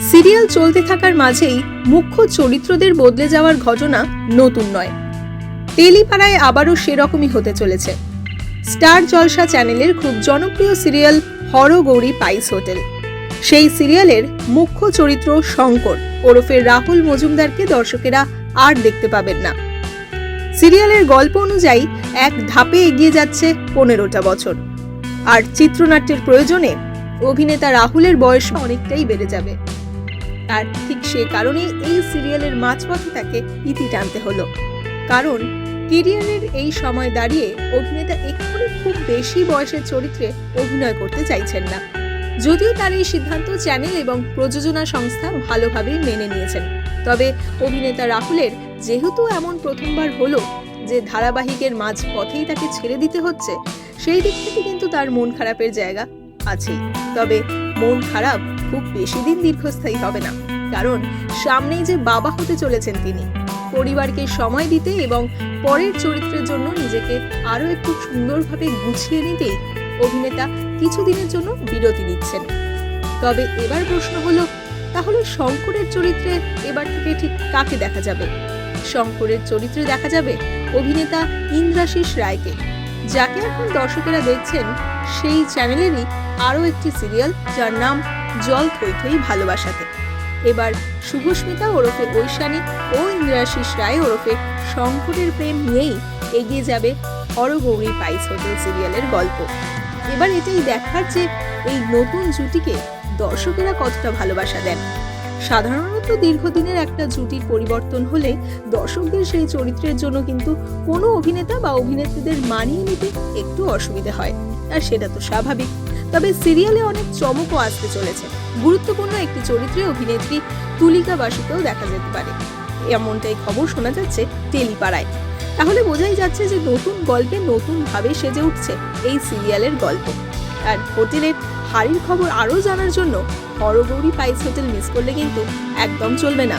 Serial চলতে থাকার মাঝেই মুখ্য চরিত্রদের বদলে যাওয়ার ঘটনা নতুন নয়। তেলিপাড়ায় আবারও সেরকমই হতে চলেছে। স্টার জলসা চ্যানেলের খুব জনপ্রিয় সিরিয়াল হরগৌরী পাইস হোটেল। সেই সিরিয়ালের মুখ্য চরিত্র শঙ্কর, ওরফে রাহুল মজুমদারকে দর্শকেরা আর দেখতে পাবেন না। সিরিয়ালের গল্প অনুযায়ী এক ধাপে এগিয়ে যাচ্ছে পনেরোটা বছর। আর চিত্রনাট্যের প্রয়োজনে অভিনেতা রাহুলের বয়স অনেকটাই বেড়ে যাবে। আর ঠিক সে কারণেই এই সিরিয়ালের মাঝপথে তাকে ইতি টানতে হলো। কারণ কেরিয়ারের এই সময় দাঁড়িয়ে অভিনেতা এক্ষুনি খুব বেশি বয়সের চরিত্রে অভিনয় করতে চাইছেন না। যদিও তার এই সিদ্ধান্ত চ্যানেল এবং প্রযোজনা সংস্থা ভালোভাবেই মেনে নিয়েছেন। তবে অভিনেতা রাহুলের যেহেতু এমন প্রথমবার হলো যে ধারাবাহিকের মাঝ পথেই তাকে ছেড়ে দিতে হচ্ছে, সেই দিক থেকে কিন্তু তার মন খারাপের জায়গা আছেই। তবে মন খারাপ খুব বেশি দিন দীর্ঘস্থায়ী হবে না। কারণ সামনেই যে বাবা হতে চলেছেন তিনি। পরিবারকে সময় দিতে এবং পরের চরিত্রের জন্য নিজেকে আরও একটু সুন্দরভাবে গুছিয়ে নিতেই অভিনেতা কিছুদিনের জন্য বিরতি নিচ্ছেন। তবে এবার প্রশ্ন হলো, তাহলে শঙ্করের চরিত্রে এবার থেকে ঠিক কাকে দেখা যাবে? শঙ্করের চরিত্রে দেখা যাবে অভিনেতা ইন্দ্রাশিস রায়কে, যাকে এখন দর্শকেরা দেখছেন সেই চ্যানেলেরই আরও একটি সিরিয়াল যার নাম জল থই থই ভালোবাসাতে। এবার শুভস্মিতা ওরফে ঐশানী ও ইন্দ্রাশিস রায় ওরফে শঙ্করের প্রেম নিয়েই এগিয়ে যাবে হরগৌরী পাইস হোটেল সিরিয়ালের গল্প। এবার এটাই দেখার যে এই নতুন জুটিকে দর্শকেরা কতটা ভালোবাসা দেন। সাধারণত দীর্ঘদিনের একটা জুটির পরিবর্তন হলে দর্শকদের সেই চরিত্রের জন্য কিন্তু কোনো অভিনেতা বা অভিনেত্রীদের মানিয়ে নিতে একটু অসুবিধে হয়, আর সেটা তো স্বাভাবিক। তবে সিরিয়ালে অনেক চমকও আসতে চলেছে। গুরুত্বপূর্ণ একটি চরিত্রে অভিনেত্রী তুলিকা বাসুকেও দেখা যেতে পারে। এমনটাই খবর শোনা যাচ্ছে টেলিপাড়ায়। তাহলে বোঝাই যাচ্ছে যে নতুন গল্পে নতুন ভাবে সেজে উঠছে এই সিরিয়ালের গল্প। আর হোটেলের হাড়ির খবর আরও জানার জন্য হরগৌরী পাইস হোটেল মিস করলে কিন্তু একদম চলবে না।